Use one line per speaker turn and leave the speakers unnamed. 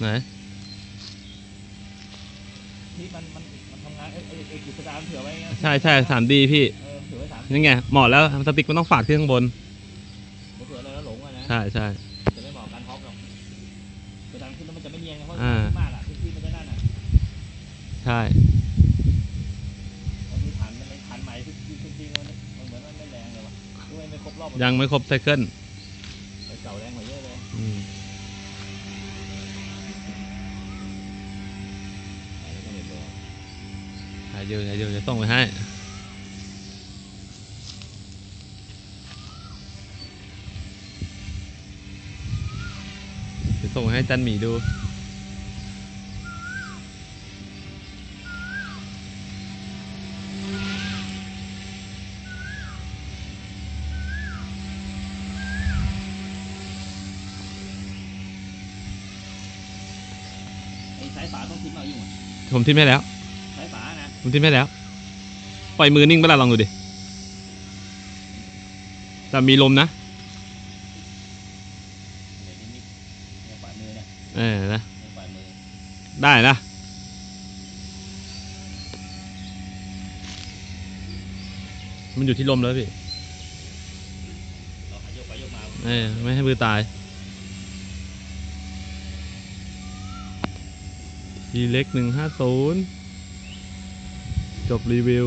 ไหน
ที่มันมันมันทำงานเอ้ยเอ้ยเอ้ยกิจการเผื่อไว้ไง
ใช่ใช่สามดีพี่
เออเผื่อไว้สาม
นี่ไงเหมาะแล้วสติ๊กมันต้องฝากที่ข้างบน
เผื่ออะไรแล้วหลงอะนะ
ใช่ใช่
จะไม่เหมาะกับการฮอกหรอกกระดังขึ้นแล้วมันจะไม่เนียนไงเพราะ
อ่า
มากอะพื้นที่มันจะนั่นอะ
ใช่
มันมีฐานมันเป็นฐานใหม่ที่ที่จริงๆมันมันเหมือนว่าไม่แรงเลยว่ะด้วยไม่ครบรอบ
ยังไม่ครบไซเคิล
ไอ้เก่าแรงกว่าเยอะเลย
อืม
อะไรก็ไม่รู้
ถ่ายอยู่ถ่ายอยู่จะส่งไปให้จะส่งให้จันหมีดู
ไอ้สายฝาต้องทิ้งเอายิ่งว่ะ
ผมทิ้มให้แล้ว
สายฝานะ
ผมทิ้มให้แล้ว ปล่อยมือนิ่งไปละลองดูดิ แต่มีลมนะ
เดี๋ยวนี้เนี่ยฝ่ามือเนี่ย
เออนะ
เนี่ยฝ่ามือ
ได้นะมันอยู่ที่ลมแล้วพี่
เราหายกไปยกมา
เออไม่ให้มือตายทีเล็กหนึ่งห้าศูนย์ จบรีวิว